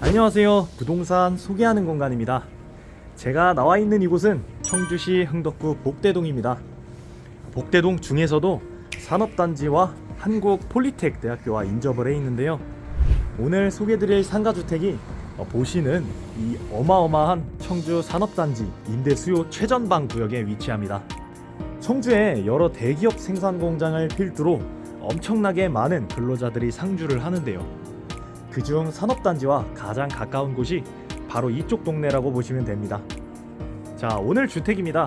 안녕하세요. 부동산 소개하는 공간입니다. 제가 나와 있는 이곳은 청주시 흥덕구 복대동입니다. 복대동 중에서도 산업단지와 한국 폴리텍 대학교와 인접을 해 있는데요. 오늘 소개드릴 상가주택이 어, 보시는 이 어마어마한 청주 산업단지 임대 수요 최전방 구역에 위치합니다. 청주에 여러 대기업 생산 공장을 필두로 엄청나게 많은 근로자들이 상주를 하는데요. 그중 산업단지와 가장 가까운 곳이 바로 이쪽 동네라고 보시면 됩니다. 자, 오늘 주택입니다.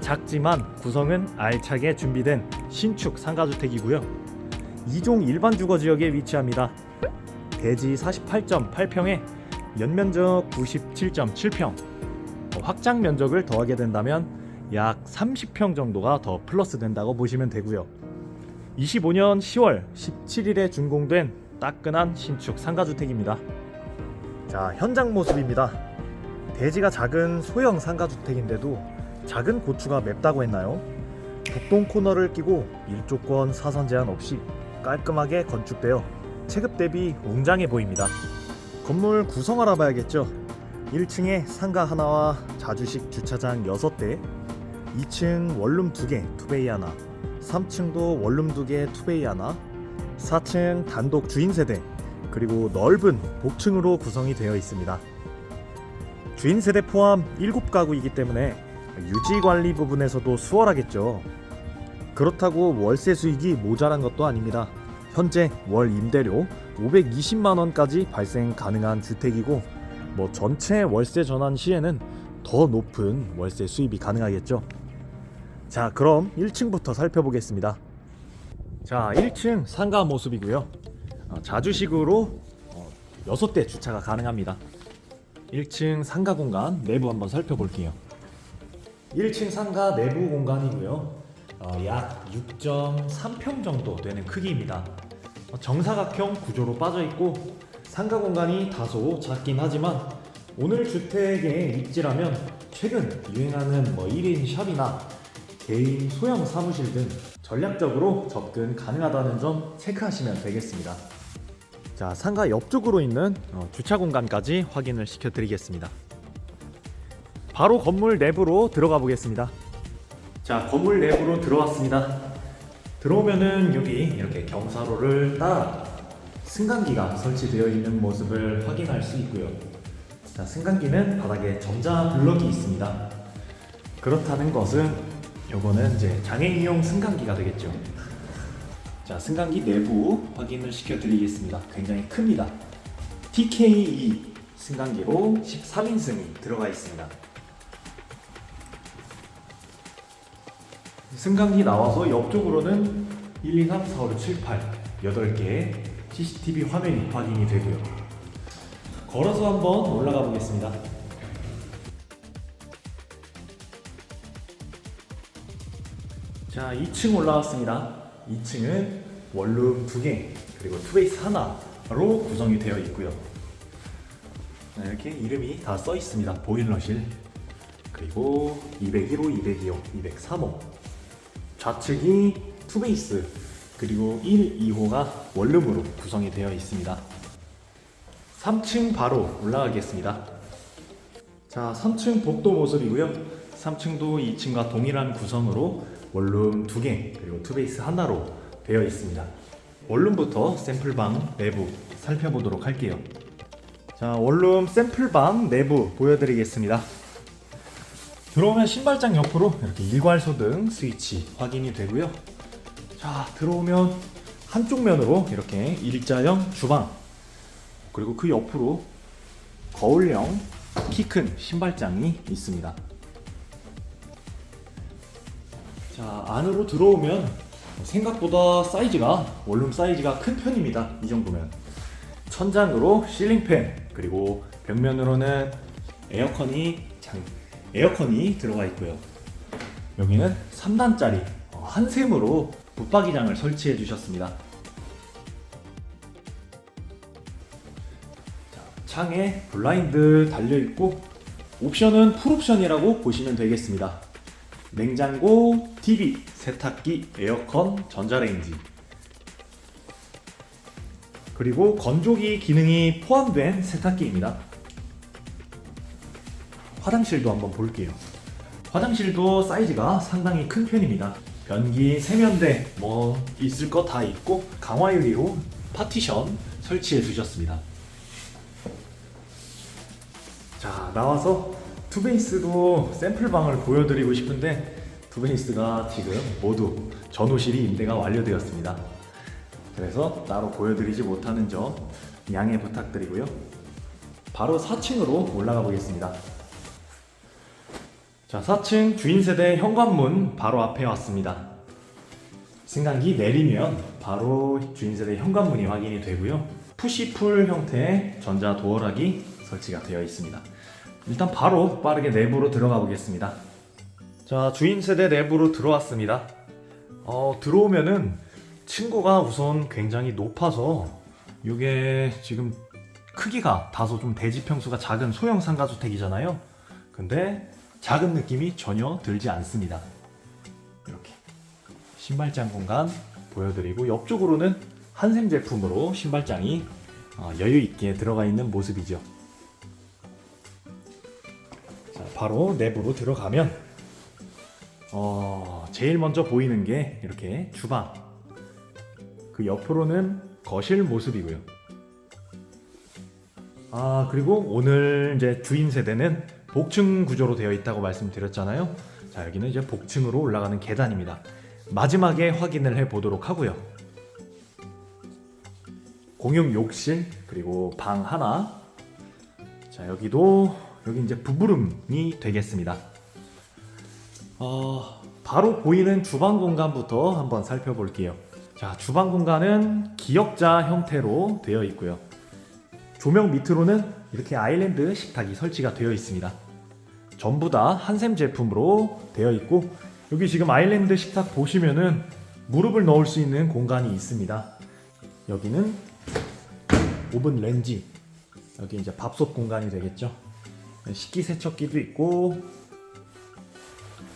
작지만 구성은 알차게 준비된 신축 상가주택이고요. 2종 일반 주거 지역에 위치합니다. 대지 48.8평에 연면적 97.7평, 확장 면적을 더하게 된다면 약 30평 정도가 더 플러스 된다고 보시면 되고요. 25년 10월 17일에 준공된 따끈한 신축 상가주택입니다. 자, 현장 모습입니다. 대지가 작은 소형 상가주택인데도 작은 고추가 맵다고 했나요? 북동 코너를 끼고 일조권 사선 제한 없이 깔끔하게 건축되어 체급 대비 웅장해 보입니다. 건물 구성 알아봐야겠죠. 1층에 상가 하나와 자주식 주차장 6대, 2층 원룸 2개, 투베이 하나, 3층도 원룸 2개, 투베이 하나, 4층 단독 주인 세대, 그리고 넓은 복층으로 구성이 되어 있습니다. 주인 세대 포함 7가구이기 때문에 유지 관리 부분에서도 수월하겠죠. 그렇다고 월세 수익이 모자란 것도 아닙니다. 현재 월 임대료 520만 원까지 발생 가능한 주택이고 뭐 전체 월세 전환 시에는 더 높은 월세 수입이 가능하겠죠. 자, 그럼 1층부터 살펴보겠습니다. 자, 1층 상가 모습이고요. 어, 자주식으로 어, 6대 주차가 가능합니다. 1층 상가 공간 내부 한번 살펴볼게요. 1층 상가 내부 공간이고요. 어, 약 6.3평 정도 되는 크기입니다. 어, 정사각형 구조로 빠져 있고 상가 공간이 다소 작긴 하지만 오늘 주택의 입지라면 최근 유행하는 뭐 1인 샵이나 개인 소형 사무실 등 전략적으로 접근 가능하다는 점 체크하시면 되겠습니다. 자, 상가 옆쪽으로 있는 어, 주차 공간까지 확인을 시켜드리겠습니다. 바로 건물 내부로 들어가 보겠습니다. 자, 건물 내부로 들어왔습니다. 들어오면은 여기 이렇게 경사로를 따라 승강기가 설치되어 있는 모습을 확인할 수 있고요. 자, 승강기는 바닥에 전자 블럭이 있습니다. 그렇다는 것은 요거는 이제 장애인용 승강기가 되겠죠. 자, 승강기 내부 확인을 시켜드리겠습니다. 굉장히 큽니다. TK2 승강기로 13인승이 들어가 있습니다. 승강기 나와서 옆쪽으로는 1, 2, 3, 4, 5, 6, 7, 8 8개의 CCTV 화면이 확인이 되고요. 걸어서 한번 올라가 보겠습니다. 자, 2층 올라왔습니다. 2층은 원룸 2개, 그리고 투베이스 하나로 구성이 되어 있고요. 자, 이렇게 이름이 다 써 있습니다. 보일러실. 그리고 201호, 202호, 203호. 좌측이 투베이스, 그리고 1, 2호가 원룸으로 구성이 되어 있습니다. 3층 바로 올라가겠습니다. 자, 3층 복도 모습이고요. 3층도 2층과 동일한 구성으로 원룸 2개 그리고 투베이스 하나로 되어 있습니다. 원룸부터 샘플방 내부 살펴보도록 할게요. 자, 원룸 샘플방 내부 보여드리겠습니다. 들어오면 신발장 옆으로 이렇게 일괄소 등 스위치 확인이 되고요. 자, 들어오면 한쪽 면으로 이렇게 일자형 주방 그리고 그 옆으로 거울형 키 큰 신발장이 있습니다. 자, 안으로 들어오면 생각보다 사이즈가 원룸 사이즈가 큰 편입니다. 이 정도면 천장으로 실링팬 그리고 벽면으로는 에어컨이 장, 에어컨이 들어가 있고요. 여기는 3단짜리 한 샘으로 붙박이장을 설치해 주셨습니다. 자, 창에 블라인드 달려 있고 옵션은 풀옵션이라고 보시면 되겠습니다. 냉장고, TV, 세탁기, 에어컨, 전자레인지. 그리고 건조기 기능이 포함된 세탁기입니다. 화장실도 한번 볼게요. 화장실도 사이즈가 상당히 큰 편입니다. 변기, 세면대 뭐 있을 거 다 있고 강화 유리로 파티션 설치해 주셨습니다. 자 나와서 투베이스도 샘플방을 보여드리고 싶은데 투베이스가 지금 모두 전호실이 임대가 완료되었습니다. 그래서 따로 보여드리지 못하는 점 양해 부탁드리고요. 바로 4층으로 올라가 보겠습니다. 자, 4층 주인 세대 현관문 바로 앞에 왔습니다. 승강기 내리면 바로 주인 세대 현관문이 확인이 되고요. 푸시풀 형태의 전자 도어락이 설치가 되어 있습니다. 일단 바로 빠르게 내부로 들어가 보겠습니다. 자, 주인 세대 내부로 들어왔습니다. 어, 들어오면은 층고가 우선 굉장히 높아서 이게 지금 크기가 다소 좀 대지 평수가 작은 소형 상가주택이잖아요. 근데 작은 느낌이 전혀 들지 않습니다. 이렇게 신발장 공간 보여드리고 옆쪽으로는 한샘 제품으로 신발장이 어, 여유 있게 들어가 있는 모습이죠. 바로 내부로 들어가면 어, 제일 먼저 보이는 게 이렇게 주방. 그 옆으로는 거실 모습이고요. 아, 그리고 오늘 이제 주인 세대는 복층 구조로 되어 있다고 말씀드렸잖아요. 자, 여기는 이제 복층으로 올라가는 계단입니다. 마지막에 확인을 해 보도록 하고요. 공용 욕실 그리고 방 하나. 자, 여기도 여기 이제 부부름이 되겠습니다. 어, 바로 보이는 주방 공간부터 한번 살펴볼게요. 자, 주방 공간은 기역자 형태로 되어 있고요. 조명 밑으로는 이렇게 아일랜드 식탁이 설치가 되어 있습니다. 전부 다 한샘 제품으로 되어 있고 여기 지금 아일랜드 식탁 보시면은 무릎을 넣을 수 있는 공간이 있습니다. 여기는 오븐 렌지 여기 이제 밥솥 공간이 되겠죠. 식기세척기도 있고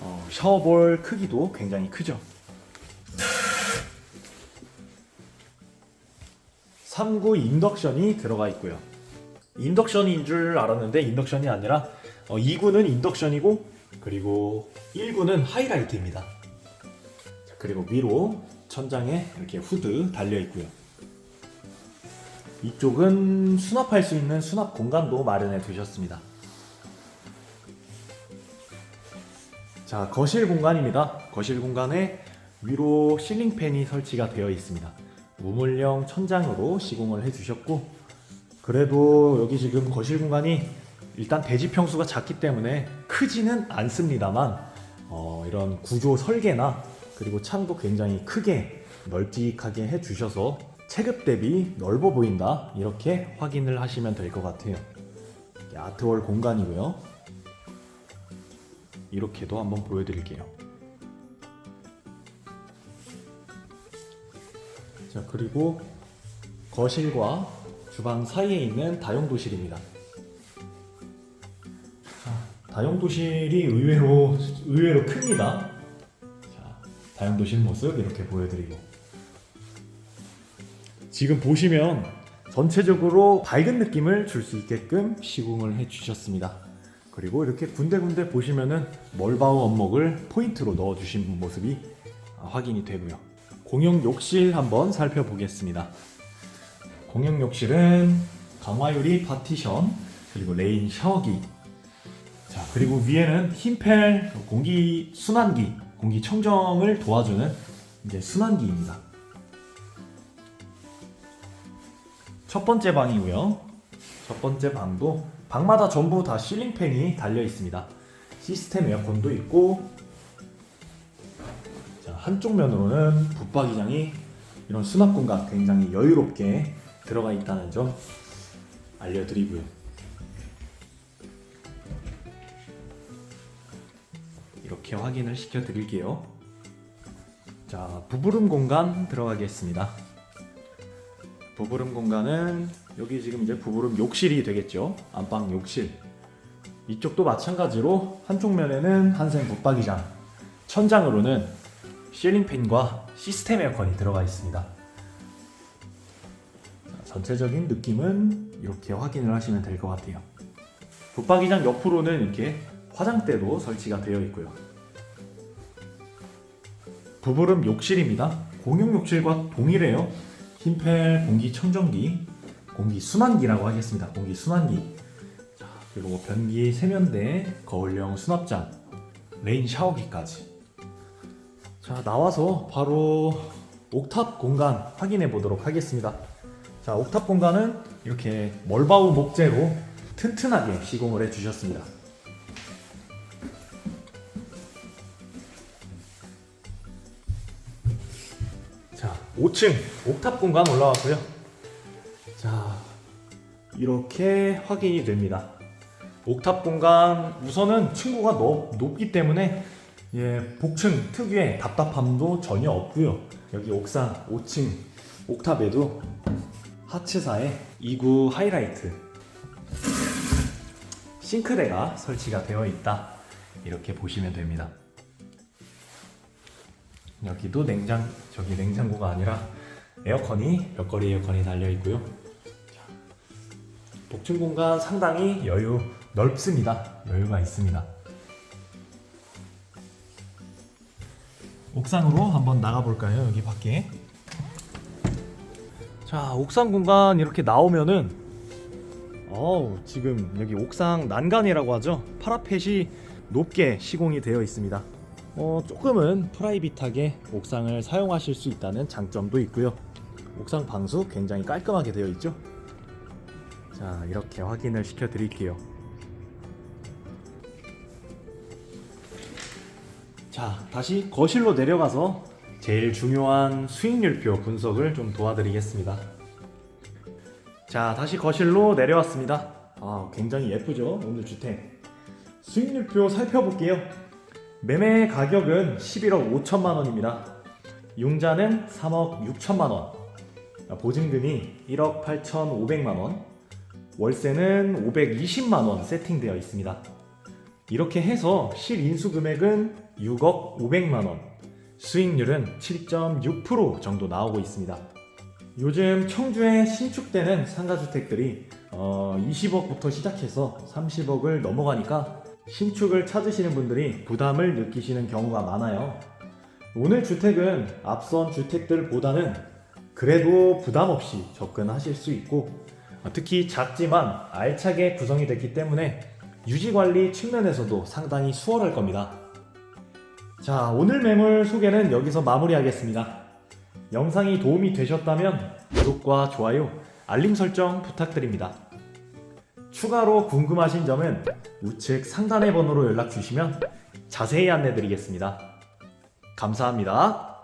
어, 샤워볼 크기도 굉장히 크죠. 3구 인덕션이 들어가 있고요. 인덕션인 줄 알았는데 인덕션이 아니라 어, 2구는 인덕션이고 그리고 1구는 하이라이트입니다. 자, 그리고 위로 천장에 이렇게 후드 달려 있고요. 이쪽은 수납할 수 있는 수납 공간도 마련해 두셨습니다. 자, 거실 공간입니다. 거실 공간에 위로 실링팬이 설치가 되어 있습니다. 우물형 천장으로 시공을 해주셨고, 그래도 여기 지금 거실 공간이 일단 대지 평수가 작기 때문에 크지는 않습니다만, 어, 이런 구조 설계나 그리고 창도 굉장히 크게 널찍하게 해주셔서 체급 대비 넓어 보인다 이렇게 확인을 하시면 될 것 같아요. 아트월 공간이고요. 이렇게도 한번 보여드릴게요. 자 그리고 거실과 주방 사이에 있는 다용도실입니다. 자, 다용도실이 의외로 의외로 큽니다. 자, 다용도실 모습 이렇게 보여드리고 지금 보시면 전체적으로 밝은 느낌을 줄 수 있게끔 시공을 해주셨습니다. 그리고 이렇게 군데군데 보시면은 멀바우 원목을 포인트로 넣어주신 모습이 확인이 되고요. 공용 욕실 한번 살펴보겠습니다. 공용 욕실은 강화유리 파티션 그리고 레인 샤워기 자 그리고 위에는 흰펠 공기 순환기 공기 청정을 도와주는 이제 순환기입니다. 첫 번째 방이고요. 첫 번째 방도 방마다 전부 다 실링팬이 달려 있습니다. 시스템 에어컨도 있고 자, 한쪽 면으로는 붙박이장이 이런 수납 공간 굉장히 여유롭게 들어가 있다는 점 알려드리고요. 이렇게 확인을 시켜 드릴게요. 자, 부부름 공간 들어가겠습니다. 부부름 공간은 여기 지금 이제 부부름 욕실이 되겠죠. 안방 욕실. 이쪽도 마찬가지로 한쪽 면에는 한샘 붙박이장, 천장으로는 실링팬과 시스템 에어컨이 들어가 있습니다. 전체적인 느낌은 이렇게 확인을 하시면 될 것 같아요. 붙박이장 옆으로는 이렇게 화장대도 설치가 되어 있고요. 부부름 욕실입니다. 공용 욕실과 동일해요. 흰펠 공기 청정기, 공기 순환기라고 하겠습니다. 공기 순환기. 자, 그리고 변기 세면대, 거울형 수납장, 레인 샤워기까지. 자, 나와서 바로 옥탑 공간 확인해 보도록 하겠습니다. 자, 옥탑 공간은 이렇게 멀바우 목재로 튼튼하게 시공을 해 주셨습니다. 5층 옥탑 공간 올라왔고요. 자, 이렇게 확인이 됩니다. 옥탑 공간 우선은 층고가 높, 높기 때문에 예, 복층 특유의 답답함도 전혀 없고요. 여기 옥상 5층 옥탑에도 하츠사의 2구 하이라이트 싱크대가 설치가 되어 있다. 이렇게 보시면 됩니다. 여기도 냉장 저기 냉장고가 아니라 에어컨이 벽걸이 에어컨이 달려 있고요. 자, 복층 공간 상당히 여유 넓습니다. 여유가 있습니다. 옥상으로 한번 나가 볼까요? 여기 밖에. 자, 옥상 공간 이렇게 나오면은 어우, 지금 여기 옥상 난간이라고 하죠. 파라펫이 높게 시공이 되어 있습니다. 어, 조금은 프라이빗하게 옥상을 사용하실 수 있다는 장점도 있고요. 옥상 방수 굉장히 깔끔하게 되어 있죠. 자, 이렇게 확인을 시켜 드릴게요. 자, 다시 거실로 내려가서 제일 중요한 수익률표 분석을 좀 도와드리겠습니다. 자, 다시 거실로 내려왔습니다. 아, 굉장히 예쁘죠? 오늘 주택. 수익률표 살펴볼게요. 매매 가격은 11억 5천만 원입니다. 융자는 3억 6천만 원. 보증금이 1억 8천 5백만 원. 월세는 520만 원 세팅되어 있습니다. 이렇게 해서 실인수 금액은 6억 5백만 원. 수익률은 7.6% 정도 나오고 있습니다. 요즘 청주에 신축되는 상가주택들이 어, 20억부터 시작해서 30억을 넘어가니까 신축을 찾으시는 분들이 부담을 느끼시는 경우가 많아요. 오늘 주택은 앞선 주택들보다는 그래도 부담 없이 접근하실 수 있고 특히 작지만 알차게 구성이 됐기 때문에 유지 관리 측면에서도 상당히 수월할 겁니다. 자, 오늘 매물 소개는 여기서 마무리하겠습니다. 영상이 도움이 되셨다면 구독과 좋아요, 알림 설정 부탁드립니다. 추가로 궁금하신 점은 우측 상단의 번호로 연락 주시면 자세히 안내 드리겠습니다. 감사합니다.